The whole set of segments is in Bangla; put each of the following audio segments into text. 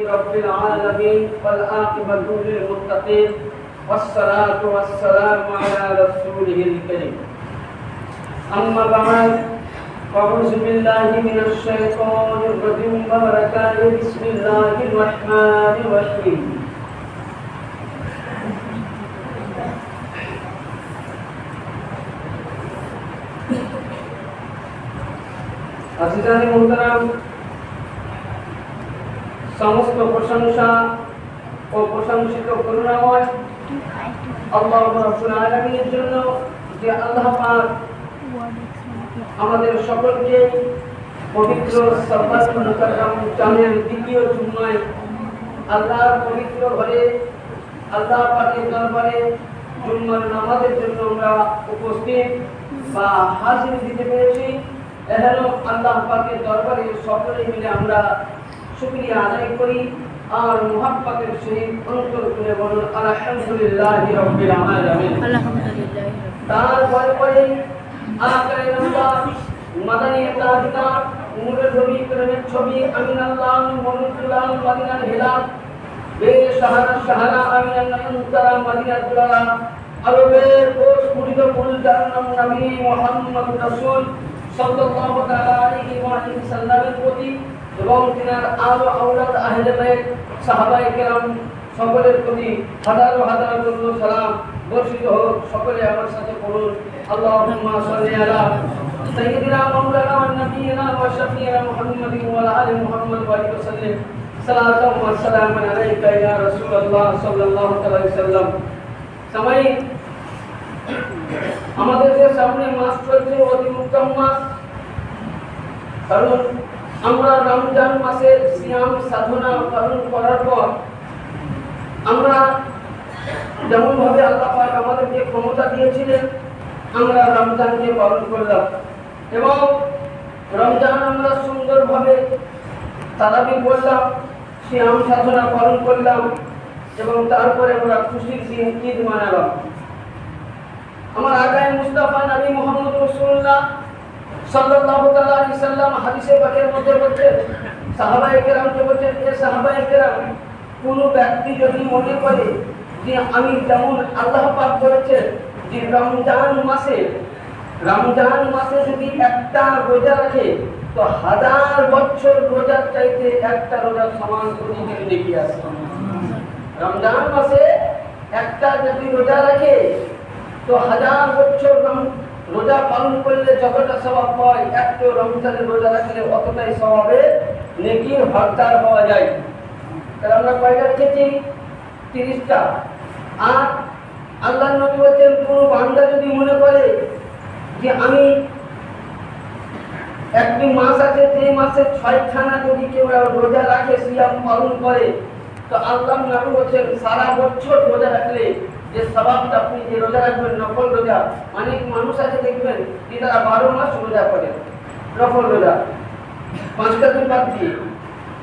رب العالمين والعاقبة للمتقين والصلاة والسلام على رسوله الكريم أما بعد أعوذ بالله من الشيطان الرجيم وبركاته بسم الله الرحمن الرحيم আজিজানি মোহতারাম সমস্ত প্রশংসা ও প্রশংসিত করুণাময় আল্লাহ রাব্বুল আলামিনের জন্য যে আল্লাহ পাক আমাদের সকলকে পবিত্র চাঁদের দ্বিতীয় জুম্মায় আল্লাহর পবিত্র ঘরে আল্লাহ পাকের দরবারে জুম্মার নামাজের জন্য আমরা উপস্থিত বা হাজির দিতে পেরেছি। এহেন আল্লাহ পাকের দরবারে সকলে মিলে আমরা শুকরিয়া আদায় করি। আর মুহাব্বতের সহিত অন্তর করে বলুন আলহামদুলিল্লাহ রাব্বিল আলামিন। আলহামদুলিল্লাহ তারপরে পরে আকারে নাম্বার মাদানী তাজদার নূরের ছবি প্রেমের ছবি আমিন আল্লাহ মনুতুল্লাহ মদিনার হিলাল। বে সাহারা সাহারা আমিন নয়নতারা মদিনার দুলারা আরবের কোষ মুড়িদ ফুল যার নাম নবী মোহাম্মদ রাসূল সাল্লাল্লাহু তাআলা আলাইহি ওয়া সাল্লামের প্রতি এবং তিনার আলো আওলাদ আহলে বাইত, সাহাবায়ে কেরাম, সকলের প্রতি হাজারো হাজার জন্য সালাম। বর্ষিত হোক, সকলে আমার সাথে পড়ুন। আল্লাহুম্মা সাল্লি আলা সাইয়্যিদিনা মাওলানা ওয়া নাবিয়িনা ওয়া শাফিয়িনা মুহাম্মাদিন ওয়া আলা মুহাম্মদ ওয়া আলিহি ওয়াসাল্লাম। সালাতাম ওয়া সালামান আলাইকা ইয়া রাসূলুল্লাহ সাল্লাল্লাহু আলাইহি ওয়াসাল্লাম। সবাই আমাদের যে সামনে মাস চলছে, অতি উত্তম মাস। কারণ আমরা রমজান মাসের সিয়াম, সাধনা পালন করার পর আমরা যেমন ভাবে আল্লাহ পাক আমাদেরকে ক্ষমতা দিয়েছিলেন, আমরা রমজানকে পালন করলাম। এবং রমজান আমরা সুন্দরভাবে তারাবি করলাম, সিয়াম, সাধনা পালন করলাম এবং তারপরে আমরা খুশির দিন ঈদ মানালাম। আমার আগায় মুস্তাফা নবী মোহাম্মদ রসুল্লাহ সাল্লাল্লাহু তাআলা আলাইহি সাল্লাম হাদিসে পাকের মধ্যে বলছেন সাহাবায়ে কেরামকে বলছেন এ সাহাবায়ে কেরাম, কোন ব্যক্তি যদি মনে করে যে আমি যেমন আল্লাহ পাক বলেছেন যে রমজান মাসে রমজান মাসে যদি একটা রোজা রাখে, তো হাজার বছর রোজার চাইতে একটা রোজার সমান প্রতিদিন দেখিয়ে আসে রমজান মাসে একটা যদি রোজা রাখে, তো হাজার বছর রোজা পালন করলে যতটা স্বভাব হয়, একটু রমজানের রোজা রাখলে অতটাই স্বভাবে নেকির ভাগদার পাওয়া যায়। তাহলে আমরা কয়টা রেখেছি? তিরিশটা। আর আল্লাহ নবী বলছেন, কোনো বান্দা যদি মনে করে যে আমি একটি মাস আছে, যে মাসে ছয়খানা যদি কেউ রোজা রাখে, সিয়াম পালন করে, তো আল্লাহ নবী বলছেন, সারা বছর রোজা রাখলে যে স্বভাবটা আপনি যে রোজা রাখবেন নকল রোজা, অনেক মানুষ আছে দেখবেন যে তারা বারো মাস রোজা করে। নকল রোজা। পাঁচটা দিন বাদ দিয়ে।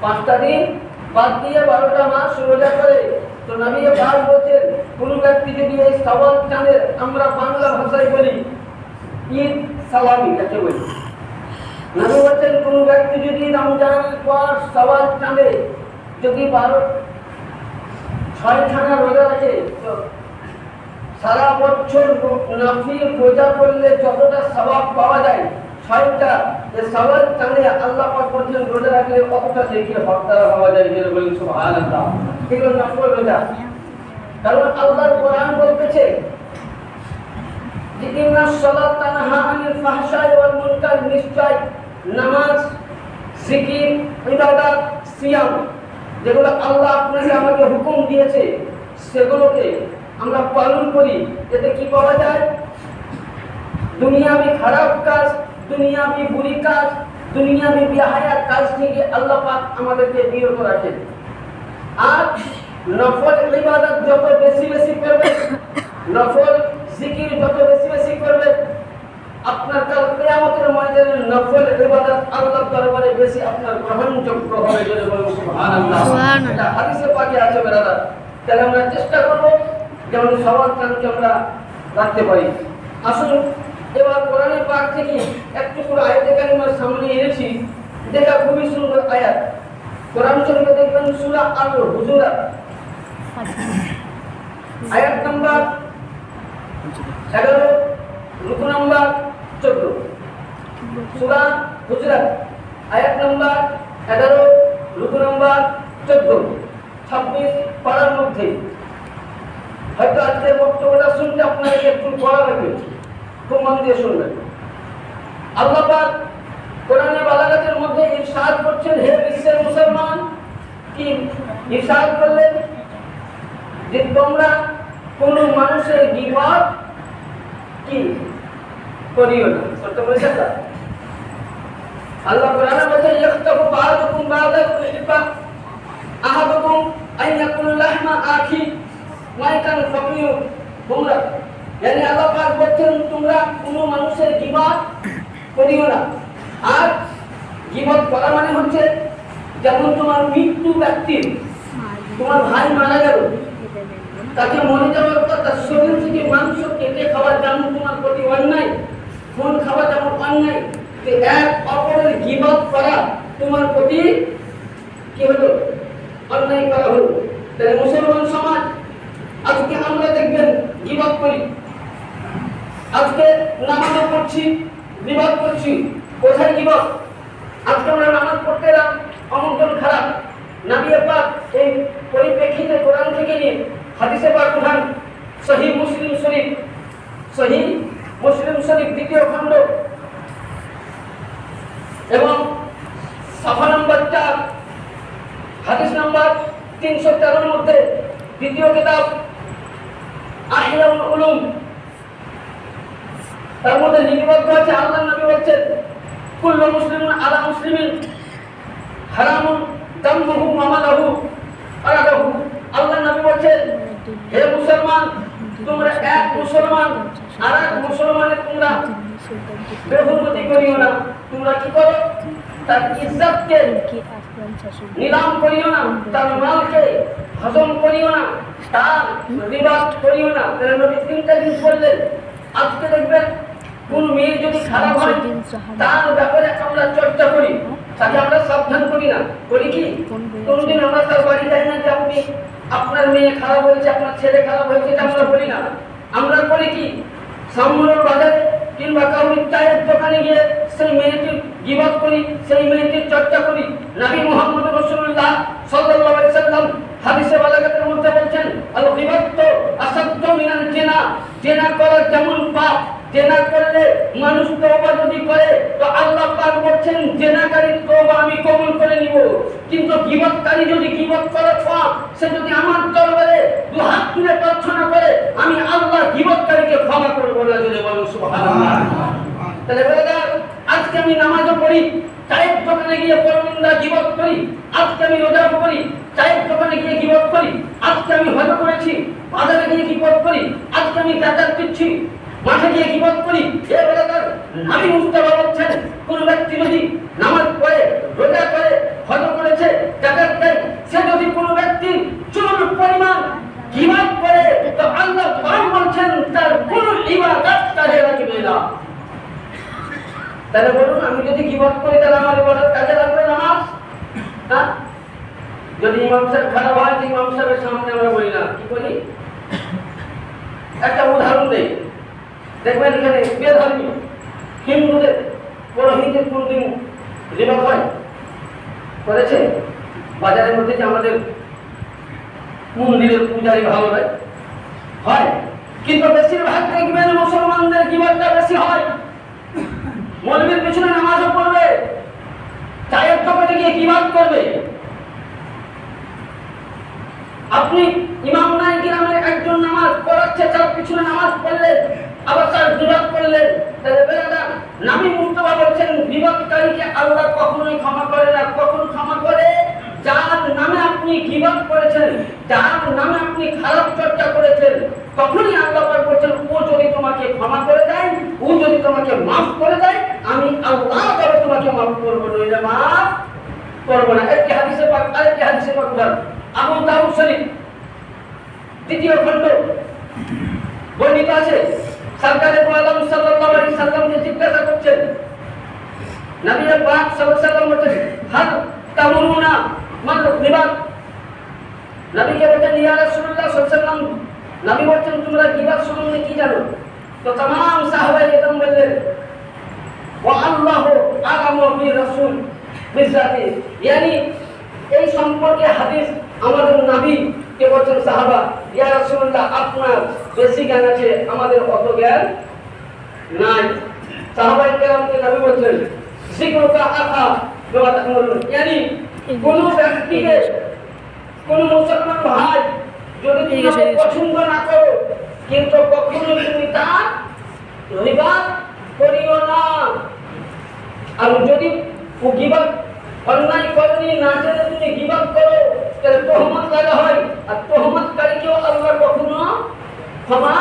পাঁচটা দিন বাদ দিয়ে বারোটা মাস রোজা করে। তো নবী পাক বলছেন, কোন ব্যক্তি যদি এই সওয়াল চাঁদের আমরা বাংলা ভাষায় বলি, ঈদ সালামি যাকে বলি? নবী বলছেন, কোন ব্যক্তি যদি রমজানের পর সওয়াল চাঁদে যদি বারো ছয়খানা রোজা রাখে, তো সারা বছর নফিল রোজা করলে যতটা স্বভাব পাওয়া যায় ছয়টা যে আল্লাহ পাক বলছেন, রোজা রাখলে কতটা দেখিয়ে হকদার হওয়া যায় যেটা সুবহানাল্লাহ। এগুলো রোজা। কারণ আল্লাহর কোরআন বলতেছে ইন্না তানহা আনিল ফাহশাই ওয়াল মুনকার নিশ্চয় নামাজ, জিকির, ইবাদত, সিয়াম, যেগুলো আল্লাহ আপনাকে আমাকে হুকুম দিয়েছে, সেগুলোকে আমরা পালন করি এতে কি পাওয়া যায়? দুনিয়াবি খারাপ কাজ দুনিয়াবি বুরি কাজ দুনিয়াবি বিহায়ার কাজ থেকে আল্লাহ পাক আমাদেরকে বিরত রাখেন আর নফল ইবাদত যত বেশি বেশি করবে নফল জিকির যত বেশি বেশি করবে আপনার কাল কিয়ামতের ময়দানে নফল ইবাদত আল্লাহর দরবারে বেশি আপনার গ্রহণযোগ্য হবে যদি বলুন। সুবহানাল্লাহ। সুবহানাল্লাহ। হাদিসে পাকে আছে বেরাদা তাহলে আমরা চেষ্টা করব যেমন সবার কানকে আমরা রাখতে পারি। আসুন, এবার কোরআনের পাক থেকে একটু করে আয়াতে কারিমার সামনে এনেছি। যেটা খুবই সুন্দর আয়াত। কোরআন শরীফে দেখবেন সূরা আল হুজুরাত আয়াত নাম্বার এগারো, রুকু নাম্বার চোদ্দ। সূরা হুজরাত আয়াত নাম্বার এগারো, রুকু নাম্বার চোদ্দ। ছাব্বিশ পাড়ার মধ্যে। হয়তো আজকের বক্তব্যটা শুনতে আপনাদেরকে একটু পড়া লাগবে, খুব মন দিয়ে শুনবেন। আল্লাহ পাক কোরআনে বালাগাতের মধ্যে ইরশাদ করছেন, হে বিশ্বের মুসলমান, কি ইরশাদ করলেন? যে তোমরা কোন মানুষের গিবত কি করিও না। সত্য বলেছেন আল্লাহ কোরআনে বলছে ইয়াখতাবু বা'দুকুম বা'দা ইহবা আহাদুকুম আন ইয়াকুল লাহমা আখি। মাইকান ফাকিউ তোমরা yani আল্লাহ পাক বলছেন, তোমরা কোন মানুষের গিবত করিও না। আর গিবত করা মানে হচ্ছে যেমন তোমার মৃত্যু ব্যক্তির তোমার ভাই মারা গেল, তাকে মরে যাওয়ার তার শরীর থেকে মাংস কেটে খাওয়া যেমন তোমার প্রতি অন্যায়, খুন খাওয়া যেমন অন্যায় যে এক অপরের গিবত করা তোমার প্রতি কি হলো? অন্যায় করা হলো। তাহলে মুসলমান সমাজ আজকে আমরা দেখবেন গিবত করি। আজকে নামাজও পড়ছি, বিবাদ করছি। কোথায় গিবত আজকে আমরা নামাজ পড়তে এলাম অমঙ্গল খারাপ। নাবিয়ে পাক এই পরিপ্রেক্ষিতে কোরআন থেকে নিয়ে হাদিসে পাক উঠান, সহি মুসলিম শরীফ। সহি মুসলিম শরীফ দ্বিতীয় খণ্ড। এবং সাফা নম্বর চার হাদিস নম্বর তিনশো তেরোর মধ্যে দ্বিতীয় কিতাব। আহিয়াউল উলুম। তার মধ্যে লিপিবদ্ধ আছে আল্লাহ নবী বলছেন, কুল্লু মুসলিমিন আলা মুসলিমিন, হারামুন দামুহু মামালাহু আলাদাহু। আল্লাহ নবী বলছেন, হে মুসলমান, তোমরা এক মুসলমান আর এক মুসলমানের তোমরা বেহুরমতি করিও না। তোমরা কি করো? তার ইজ্জতকে নিলাম করিও না তার মালকে হজম করিও না তার রিবাস করিও না। তাহলে নবী তিনটা জিনিস বললেন আজকে দেখবেন কোন মেয়ে যদি খারাপ হয় তার ব্যাপারে আমরা চর্চা করি তাকে আমরা সাবধান করি না। করি কি? কোনদিন আমরা তার বাড়ি যাই না যে আপনি আপনার মেয়ে খারাপ হয়েছে আপনার ছেলে খারাপ হয়েছে এটা আমরা বলি না। আমরা করি কি? সামনের বাজারে কিংবা কাউরির চায়ের দোকানে গিয়ে সেই মেয়েটির গিবত করি সেই মেয়েটির চর্চা করি। নবী মুহাম্মদ রাসূলুল্লাহ সাল্লাল্লাহু আলাইহি সাল্লাম হাদিসে বালাগাতের মধ্যে বলছেন আল গিবত আসাদ্দ মিনাল জিনা জিনা করা যেমন পাপ জেনা করলে মানুষ তওবা যদি করে তো আল্লাহ পাক বলছেন জেনাকারী তওবা আমি কবুল করে নিব। কিন্তু গীবতকারী যদি গীবত করে পর সে যদি আমার দরবারে দু হাত তুলে প্রার্থনা করে আমি আল্লাহ গীবতকারীকে ক্ষমা করব না যদি বলুন সুবহানাল্লাহ। তাহলে ব্রাদার আজকে আমি নামাজও পড়ি, চায়ের দোকানে গিয়ে পরনিন্দা গিবত করি, আজকে আমি রোজাও করি, চায়ের দোকানে গিয়ে গিবত করি, আজকে আমি হজ করেছি, বাজারে গিয়ে গিবত করি, আজকে আমি যাতায়াত দিচ্ছি, মাঠে গিয়ে গিবত করি আমি মুস্তাফা বলছেন, কোন ব্যক্তি যদি নামাজ পড়ে, রোজা করে, হজ করেছে যাতায়াত দেয়, সে যদি কোনো ব্যক্তি চুল পরিমাণ গিবত করে, তো আল্লাহ বলছেন, তার কোনো ইবাদত কাজে লাগবে না। তাহলে বলুন, আমি যদি গিবত করি, তাহলে আমার ইবাদত কাজে লাগবে নামাজ হ্যাঁ? যদি ইমাম সাহেব খারাপ হয়, তো ইমাম সাহেবের সামনে আমরা বলি, না, কি বলি? একটা উদাহরণ দেই। দেখবেন এখানে বেধর্মী হিন্দুদের, পুরোহিতের কোনদিন রিবা হয়। করেছে? বাজারের মধ্যে যে আমাদের মন্দিরের পূজারি ভালো হয়। হয় কিন্তু বেশিরভাগ দেখবেন মুসলমানদের গিবতটা বেশি হয়। মৌলবীর পিছনে নামাজও পড়বে। চায়ের দোকানে গিয়ে কিবাদ করবে? আপনি ইমাম নাই গ্রামের একজন নামাজ পড়াচ্ছে, তার পিছনে নামাজ পড়লেন আবার তার বিবাদ করলেন তাহলে বেড়াদা নামি মুস্তফা বলছেন, বিবাদকারীকে আল্লাহ কখনোই ক্ষমা করে না। কখন ক্ষমা করে? যার নামে আপনি গিবাদ করেছেন, যার নামে আপনি খারাপ চর্চা করেছেন, তখনই আল্লাহ বলছেন, ও যদি তোমাকে ক্ষমা করে দেয় ও যদি তোমাকে মাফ করে দেয়, আমি আল্লাহ তবে তোমাকে মাফ করব, নইলে মাফ করব না। একটি হাদিসে পাক, আরেকটি হাদিসে পাক উদাহরণ। আবু দাউদ শরীফ, দ্বিতীয় খণ্ড। বর্ণিত আছে সরকারে আলম সাল্লাল্লাহু আলাইহি সাল্লামকে জিজ্ঞাসা করছেন নবী পাক সাল্লাল্লাহু আলাইহি সাল্লাম বলছেন, হাল তামুরুনা মান গিবাদ নবীকে বলছেন, ইয়া রাসূলুল্লাহ সাল্লাল্লাহু আলাইহি সাল্লাম, নবী বলছেন, তোমরা গিবাদ সম্বন্ধে কি জানো? তো तमाम সাহাবায়ে একদম বললেন ওয়া আল্লাহু আলামু বির রাসূল বিজাতি ইয়ানি এই সম্পর্কে হাদিস আমাদের নবী কে বলছেন সাহাবা ইয়া রাসূলুল্লাহ আপনার বেশি জ্ঞান আছে আমাদের অত জ্ঞান নাই সাহাবায়ে কেরামকে নবী বলছেন জিক্রুকা আখা বাবা তাকমুরুন ইয়ানি কোন ব্যক্তিকে কোন মুসলমান ভাই যদি ঠিক আছে, তোমাকে ঠিক আছে। পছন্দ না করো কিন্তু কখনো তুমি তার রিবাদ করিও না। আর যদি গিবাদ অন্যায় করেনি, না জেনে তুমি গিবাদ করো, তাহলে তোহমত লাগা হয়? আর তোহমতকারীকেও আল্লাহ কখনো ক্ষমা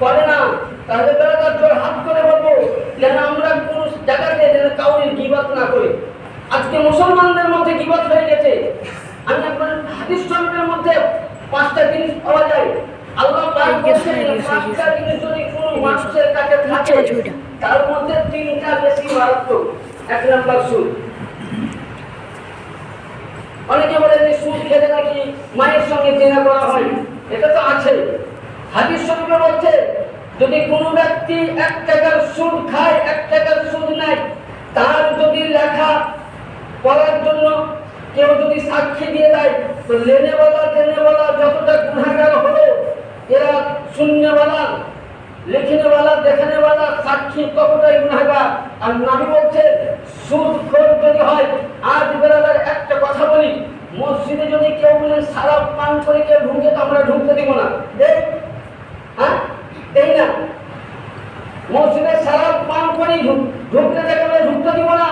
করে না। তাহলে তারা তার জোর হাত করে বলব, যেন আমরা কোন জায়গাতে যেন কাউরির গিবাদ না করি। আজকে মুসলমানদের মধ্যে গিবাদ হয়ে গেছে। আমি আপনার হাদিস শরীফের মধ্যে পাঁচটা জিনিস পাওয়া যায়। তার মধ্যে তিনটা বেশি মারাত্মক এক নাম্বার সুদ। অনেকে বলে যে সুদ খেলে নাকি মায়ের সঙ্গে জেনা করা হয়? এটা তো আছে। হাদিস শরীফে বলছে যদি কোনো ব্যক্তি এক টাকার সুদ খায় এক টাকার সুদ নেয় তার যদি লেখা পড়ার জন্য কেউ যদি সাক্ষী দিয়ে দেয় তো লেনেওয়ালা দেনেওয়ালা যতটা গুণাগার হলো এরা শূন্যওয়ালা, লিখনেওয়ালা, দেখানেওয়ালা, সাক্ষী ততটাই গুণাগার আর নাবি বলছে, সুদ খোর যদি হয়, আজ বেলার একটা কথা বলি, মসজিদে যদি কেউ বলে সারা পান করে কেউ ঢুকে, তো আমরা ঢুকতে দিব না। দেখ হ্যাঁ? দেই না। মসজিদে সারা পান করে, ঢুক- ঢুকলে তাকে আমরা ঢুকতে দিব না।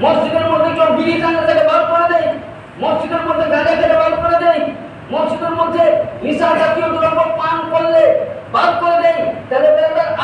মসজিদের মধ্যে কেউ বিড়ি টানলে তাকে বার করে দেয়। মসজিদের মধ্যে গাঁজা খেলে বার করে দেয়। মসজিদের মধ্যে নিশা জাতীয় দ্রব্য পান করলে বাদ করে দেয়। তাহলে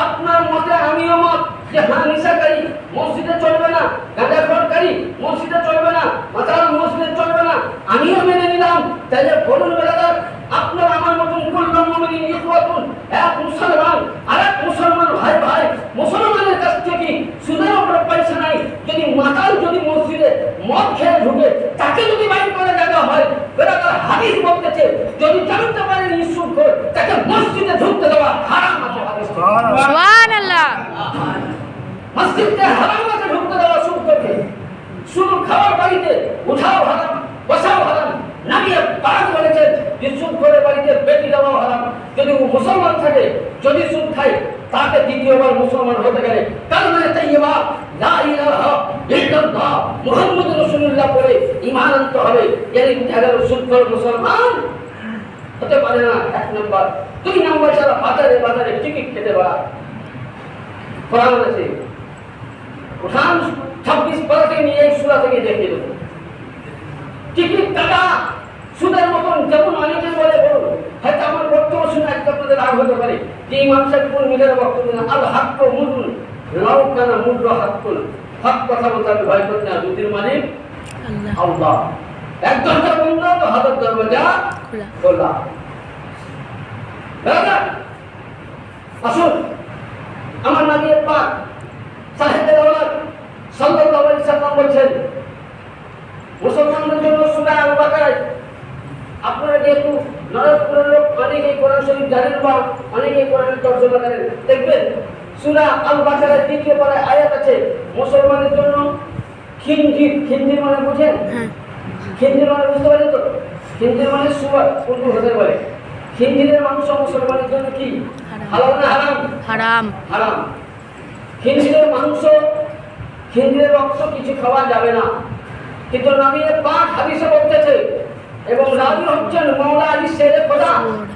আপনার মতে আমিও মত যে হ্যাঁ নিশাকারী মসজিদে চলবে না, গাঁজা খরকারী মসজিদে চলবে না, মাতাল মসজিদে চলবে না। আমিও মেনে নিলাম। তাহলে বলুন বেলাদার, আপনার আমার মতন কুল্লম মুমিনিন ইখওয়াতুন এক মুসলমান আর এক মুসলমান ভাই ভাই মুসলমানের কাছ থেকে সুদের উপরে পয়সা নাই যদি মাতাল যদি মসজিদে মদ খেয়ে ঢুকে তাকে যদি বাইর করে দেখা হয় বেলাদার হাদিস বলতেছে যদি জানতে পারেন ইসুফ করে তাকে মসজিদে ঢুকতে দেওয়া হারাম আছে সুবহানাল্লাহ। মসজিদে হারাম আছে ঢুকতে দেওয়া সুদ করতে শুধু খাওয়ার বাড়িতে উঠাও হারাম বসাও হারাম। নামিয়ে পাক বলেছেন যে সুদ করে বাড়িতে বেটি দেওয়াও হারাম। যদি মুসলমান থাকে যদি সুদ খায় তাকে দ্বিতীয়বার মুসলমান হতে গেলে কালমে তাইয়্যিবা লা ইলাহা ইল্লাল্লাহ মুহাম্মদুর রাসূলুল্লাহ পড়ে ঈমান আনতে হবে। এর এগারো সুদখোর মুসলমান হতে পারে না এক নম্বর। দুই নম্বর যারা বাজারে বাজারে টিকিট খেতে পারা কোরআন আছে উঠান ছাব্বিশ পারা থেকে নিয়ে এই সুরা থেকে দেখিয়ে দেবো। টিকিট টাকা সুদের মতন যেমন অনেকে বলে বলুন হয়তো আমার বক্তব্য শুনে একটা আপনাদের রাগ হতে পারে যে ইমাম সাহেব কোন মিলের বক্তব্য না। আল হাক্ক মুদুন লাউ কানা মুদ্র হাক্কুল হক কথা বলতে আমি ভয় করি না দুদিন আল্লাহ। আল্লাহ। এক দরজা বন্ধ তো হাতের দরজা খোলা আসুন। আমার নবী পাক সাহেবের আওলাদ সাল্লাল্লাহু আলাইহি সাল্লাম বলছেন। মুসলমানদের জন্য সূরা আল বাকারায় আপনারা যেহেতু নরকপুরের লোক অনেকেই কোরআন শরীফ জানেন বা অনেকেই কোরআনের তর্জমা জানেন দেখবেন সূরা আল বাকারায় দ্বিতীয় পারায় আয়াত আছে মুসলমানের জন্য খিনজির খিনজির মানে বুঝেন? হ্যাঁ। খিঞ্জির মানে বুঝতে পারেন তো? খিঞ্জির মানে সুয়ার উর্দু হতে পারে? খিঞ্জিরের মাংস মুসলমানের জন্য কি। হালাল না হারাম? হারাম। হারাম। খিঞ্জিরের মাংস খিঞ্জিরের রক্ত কিছু খাওয়া যাবে না। কিন্তু নবীর পাক হাদিসে বলতেছে এবং রাবি হচ্ছেন মাওলা আলী শেরে খোদা।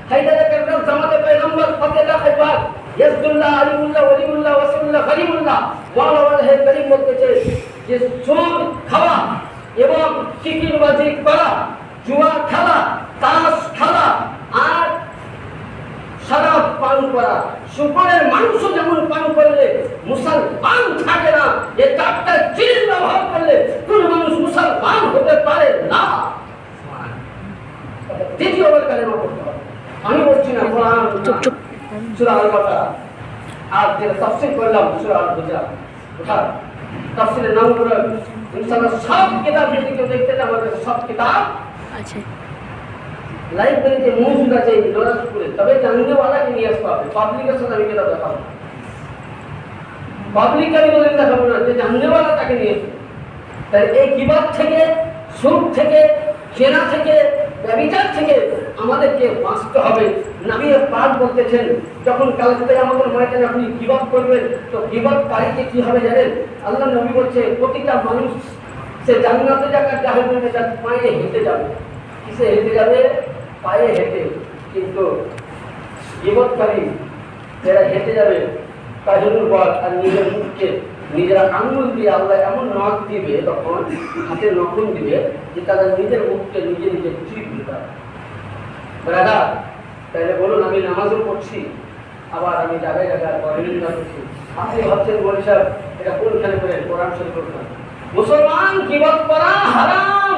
হায়দারে কাররাম জামাতে পয়গম্বর ফতেলা খাইবার। ইয়াসদুল্লাহ আলিমুল্লাহ ওলিউল্লাহ ওয়াসিউল্লাহ করিমুল্লাহ মাওলা ওয়ালাহে করিম বলতেছে যে সুদ খাওয়া এবং চিকিরবাজি করা জুয়া খেলা তাস খেলা আর শরাব পান করা। শুকরের মাংস যেমন পান করলে মুসলমান থাকে না এ চারটা চিজ ব্যবহার করলে কোন মানুষ মুসলমান হতে পারে না। দ্বিতীয়বার কালেমা পড়তে হবে। আমি বলছি না কোরআন চুপ আল বাকারা আর যেটা তাফসীর করলাম সূরা আল হুজরাত ওটা তাফসীরের নাম করে ইনশাআল্লাহ সব কিতাব যদি কেউ দেখতে আমাদের সব কিতাব আছে লাইব্রেরিতে মজুদ আছে এই নরাজপুরে তবে জানলেওয়ালাকে নিয়ে আসতে হবে। পাবলিকের সাথে আমি কেতাব দেখাবো। পাবলিক আমি বলে দেখাবো না যে জানলেওয়ালা তাকে নিয়ে আসবে। তাই এই কিবাদ থেকে সুখ থেকে কেনা থেকে ব্যবচার থেকে আমাদেরকে বাঁচতে হবে। নামিয়ে পাঠ বলতেছেন, যখন কালকে আমাদের ময়দানে আপনি কিবাদ করবেন, তো কিবাদ কারীকে কি হবে জানেন? আল্লাহ নবী বলছে, প্রতিটা মানুষ সে জান্নাতে যাক জাহান্নামে যাক, পায়ে হেঁটে যাবে। কিসে হেঁটে যাবে? পায়ে হেঁটে। কিন্তু বিপদকারী যারা হেঁটে যাবে কাজনুর বল আর নিজের মুখকে, নিজেরা আঙুল দিয়ে আল্লাহ এমন নখ দিবে, তখন হাতে নখুন দিবে, যে তারা নিজের মুখকে নিজে নিজে চিপবে তারা দাদা তাহলে বলুন, আমি নামাজও পড়ছি, আবার আমি জায়গায় জায়গায় পরিণতা করছি আপনি ভাবছেন বলি সাহেব, এটা কোনখানে করে? কোরআন শরীফ করতাম মুসলমান কিবত করা হারাম।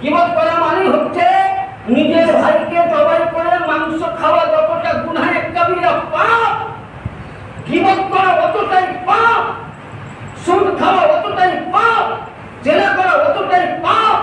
কিবত করা মানে হচ্ছে নিজের ভাইকে জবাই করে মাংস খাওয়া যতটা গুনাহে কবিরা পাপ কিবত করা অতটাই পাপ, সুদ খাওয়া অতটাই পাপ জেলা করা অতটাই পাপ,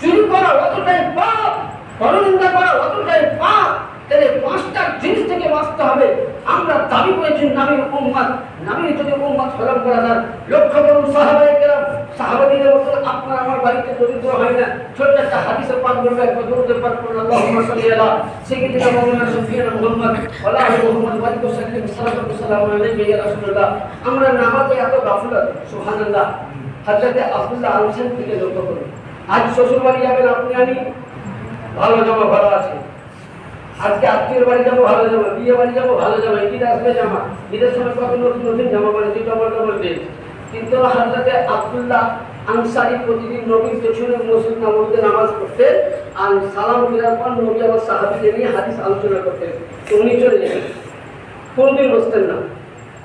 চুরি করা অতটাই পাপ পরনিন্দা করা অতটাই পাপ তাহলে পাঁচটা জিনিস থেকে বাঁচতে হবে। আমরা দাবি করেছি নামের উম্মাদ নামের যদি উম্মাদ হলাম করা যায়, লক্ষ্য করুন সাহাবাই কেরাম সাহাবাদিনের আপনার আমার বাড়িতে দরিদ্র হয় না। ছোট্ট একটা হাদিসের পাঠ করবে, একবার দৌড়তে পাঠ করুন, আল্লাহুম্মা সাল্লি আলা সাইয়্যিদিনা মাওলানা শফিয়ানা মুহাম্মদ। ওয়া আলা মুহাম্মদ ওয়া আলিহি সাল্লাল্লাহু সাল্লাম আলাইহি ইয়া রাসূলুল্লাহ। আমরা নামাজে এত গাফিলত, সুবহানাল্লাহ। হযরতে আব্দুল্লাহ আনসারী থেকে লক্ষ্য করুন। আজ শ্বশুর বাড়ি যাবেন আপনি, আমি। ভালো জামা ভালো আছে। আজকে আত্মীয় বাড়ি যাব, ভালো জামা বিয়ে বাড়ি যাব, ভালো জামা ঈদ আসবে জামা। ঈদের সময় কত নতুন নতুন জামা পড়েছি ডবল ডবল ড্রেস কিন্তু হাজরাতে আব্দুল্লাহ আনসারি প্রতিদিন নবীর পেছনে মসজিদ নামতে নামাজ পড়তেন আর সালাম ফেরার পর নবী আমার সাহাবিকে নিয়ে হাদিস আলোচনা করতেন। উনি চলে যেতেন কোনোদিন বসতেন না।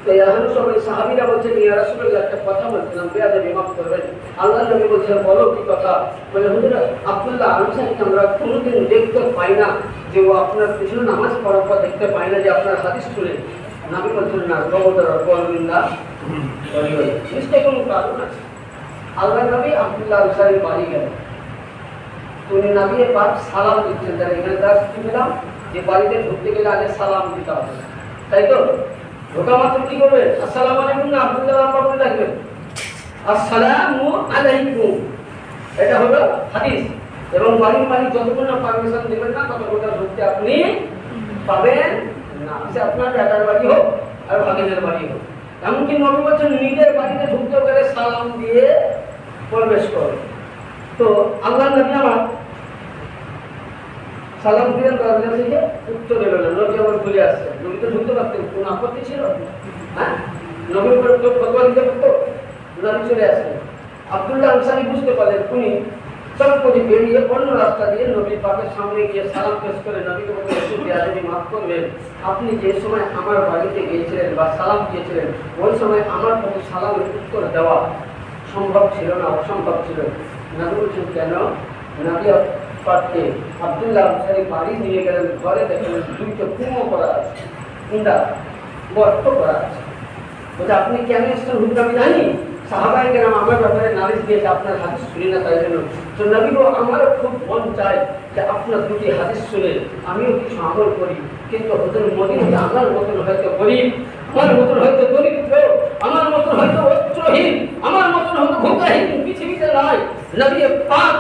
তো এখন সবাই সাহাবিরা বলছেন, ইয়া রাসূলুল্লাহ, একটা কথা বলছিলাম, বেয়াদবি মাফ করবেন। আল্লাহ নবী বলছেন, বলো কি কথা? বলে, হুজুর, আব্দুল্লাহ আনসারিকে আমরা কোনোদিন দেখতে পাই না যে ও আপনার পিছনে নামাজ পড়ার পর দেখতে পাই না যে আপনার হাদিস শুনে। নাবি বলছেন, না গবদর বলবিন্দা নিশ্চয় কোনো কারণ আছে। আল্লাহ নবী আব্দুল্লাহ আনসারি বাড়ি গেলেন। উনি নামিয়ে পাক সালাম দিচ্ছেন তারা এখানে তার কি পেলাম? যে বাড়িতে ঢুকতে গেলে আগে সালাম দিতে হবে। তাই তো? ঢোকা মাত্র কি করবে? আসসালামু আলাইকুম না আব্দুল্লাহ আব্বা বলে ডাকবেন আসসালামু আলাইকুম। এটা হলো হাদিস। এবং বাড়ির মালিক যতক্ষণ না পারমিশন দেবেন না, ততক্ষণ ঢুকতে আপনি পাবেন না। সে আপনার বেটার বাড়ি হোক আর ভাগিনের বাড়ি হোক। এমনকি নবী বলছেন, নিজের বাড়িতে ঢুকতে গেলে সালাম দিয়ে প্রবেশ করো। তো আল্লাহ সালাম দিলেন, দরজা থেকে উত্তর এলো না নবী আবার ঘুরে আসছে। নবী তো ঢুকতে পারতেন, কোনো আপত্তি ছিল? হ্যাঁ? নবীর উপরে তো ফতোয়া দিতে পারতো নবী চলে আসলেন আব্দুল্লাহ আনসারি বুঝতে পারলেন, উনি সব করে বেরিয়ে অন্য রাস্তা দিয়ে নবীর পাকের সামনে গিয়ে সালাম পেশ করে, নবীকে বলতে একটু বেয়াদবি মাফ করবেন। আপনি যে সময় আমার বাড়িতে গিয়েছিলেন বা সালাম দিয়েছিলেন, ওই সময় আমার প্রতি সালামের উত্তর দেওয়া সম্ভব ছিল না, অসম্ভব ছিল। নবী বলছেন, কেন? নবী আনসারি বাড়ি নিয়ে গেলেন, ঘরে করা আছে গর্ত করা আছে। বলছে, আপনি কেন আমি জানি। সাহাবাই আমার ব্যাপারে নালিশ দিয়েছে, আপনার শুনি না, তাই জন্য। তো আমারও খুব মন চায় যে আপনার দুটি হাদিস শুনে আমিও কিছু আমল করি। কিন্তু হুজুর, মদিনাতে আমার মতন হয়তো গরিব, আমার মতন হয়তো দরিদ্র, আমার মতন হয়তো আমার মতন হয়তো ভোগাহীন পৃথিবীতে নয় নবী পাক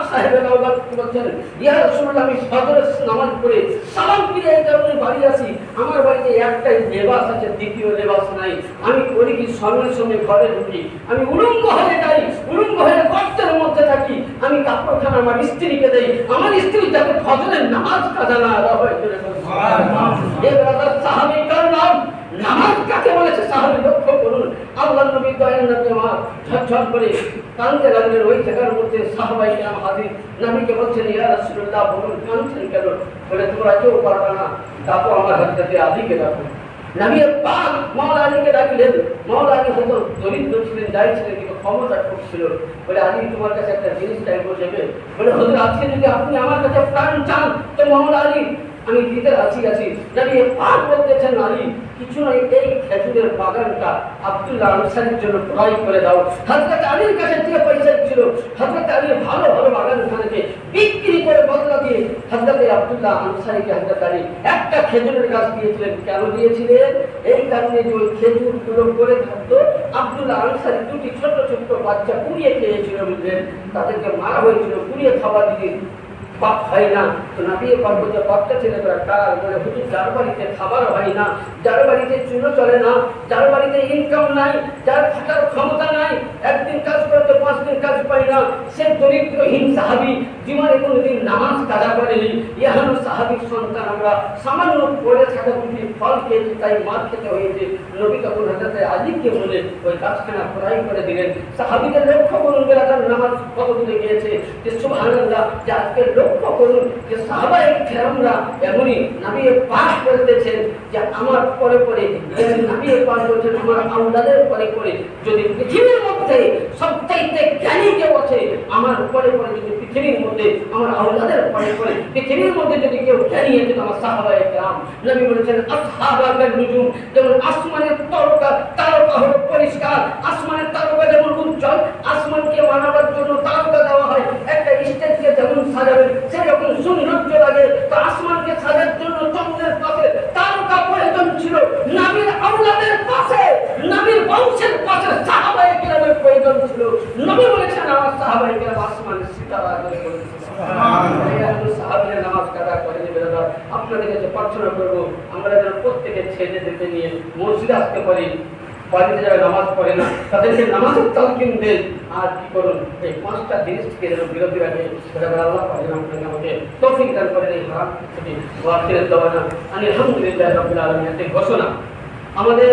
বলছেন ইয়া রাসূলুল্লাহ আমি ফজরের নামাজ পড়ে সালাম ফিরে বাড়ি আসি আমার বাড়িতে একটাই লেবাস আছে দ্বিতীয় লেবাস নাই। আমি করি কি সঙ্গে সঙ্গে ঘরে ঢুকি। আমি উলঙ্গ হয়ে যাই উলঙ্গ হয়ে গর্তের মধ্যে থাকি। আমি কাপড়খানা আমার স্ত্রীকে দেই। আমার স্ত্রী যাতে ফজরের নামাজ কাজা না আদা হয় এ ব্রাদার সাহাবী কার নাম নামাজ কাকে বলেছে? সাহাবী লক্ষ্য করুন। আল্লাহ নবী দয়াল আমার ঝরঝর করে কানতে লাগলেন, ওই জায়গার মধ্যে সাহাবাই কেরাম হাজির। নবীকে বলছেন, ইয়া রাসূলুল্লাহ, বলুন, কানছেন কেন? বলে, তোমরা কেউ পারবে না। ডাকো আমার হাজরাতে আলীকে ডাকো। নবী পাক মাওলা আলীকে ডাকলেন। হয়তো দরিদ্র ছিলেন, যাই ছিলেন, কিন্তু ক্ষমতা খুব ছিল। বলে, আলী, তোমার কাছে একটা জিনিস চাইব, যাবে? বলে হুজুর আজকে যদি আপনি আমার কাছে প্রাণ চান, তো মাওলা আলী আমি দিতে রাজি আছি। নবী পাক বলতেছেন আলী কিছু নয় এই খেজুরের বাগানটা আব্দুল্লাহ আনসারির জন্য ক্রয় করে দাও। হজরত আলীর কাছে যে পয়সা ছিল হজরত আলী ভালো ভালো বাগানখানাকে বিক্রি করে বদলা দিয়ে হজরত আব্দুল্লাহ আনসারিকে হজরত আলী একটা খেজুরের গাছ দিয়েছিলেন। কেন দিয়েছিলেন? এই কারণে যে ওই খেজুরগুলো করে থাকতো, আব্দুল্লাহ আনসারি দুটি ছোট ছোট বাচ্চা পুড়িয়ে খেয়েছিল বুঝলেন। তাদেরকে মারা হয়েছিল, পুড়িয়ে খাওয়া দিয়ে পাপ হয় না। তো হুজুর যার বাড়িতে খাবার হয় না, যার বাড়িতে চুলো না, যার বাড়িতে ইনকাম নাই, যার থাকার ক্ষমতা নাই, একদিন কাজ পাঁচ দিন কাজ পাই না, সে সাহাবি জীবনে কোনোদিন নামাজ কাজা করেনি। সাহাবির সন্তান আমরা সামান্য পড়ে থাকা দুটি ফল খেয়েছি, তাই মার খেতে হয়েছে। নবী তখন হাজাতে আলিকে বলে ওই গাছখানা ক্রয় করে দিলেন। সাহাবিদের লক্ষ্য করুন নামাজ কত দূরে গিয়েছে? যে সুবহানাল্লাহ, যে আজকে লক্ষ্য করুন যে সাহাবায়ে কেরামরা এমনই নাবিয়ে পাক বলতেছেন যে আমার পরে পরে নাবিয়ে পাক বলছেন, আমার আউলাদের পরে পরে যদি পৃথিবীর মধ্যে সবচাইতে জ্ঞানী কেউ আছে, আমার পরে পরে যদি পৃথিবীর মধ্যে, আমার আউলাদের পরে পরে পৃথিবীর মধ্যে যদি কেউ জ্ঞানী আছে আমার সাহাবায়ে কেরাম। নবী বলেছেন আসহাবাকার নুজুম যেমন আসমানের তারকা তারকা হলো পরিষ্কার। আসমানের তারকা যেমন উজ্জ্বল, আসমানকে মানাবার জন্য তারকা দেওয়া হয় একটা স্টেজকে যেমন সাজাবেন সেরকম সৌন্দর্য লাগে। তো আসমানকে সাজার জন্য চন্দ্রের পাশে তারকা প্রয়োজন ছিল নবীর আউলাদের পাশে নবীর বংশের পাশে সাহাবায়ে কেরামের প্রয়োজন ছিল। নবী বলেছেন আমার সাহাবায়ে কেরাম আসমানের সিতারা সাহাবিরা নামাজ কাদা করে আপনাদের কাছে প্রার্থনা করব আমরা যেন প্রত্যেকে ছেলে দেখে নিয়ে মসজিদে আসতে পারি বাড়িতে যারা নামাজ পড়ে না তাদেরকে নামাজের তালকিন দেন, আর কি করুন? এই পাঁচটা জিনিস থেকে যেন বিরতি রাখে, সেটা দান করেন, এই হারাম থেকে দেওয়া না। আলহামদুলিল্লাহ রবিল ঘোষণা। আমাদের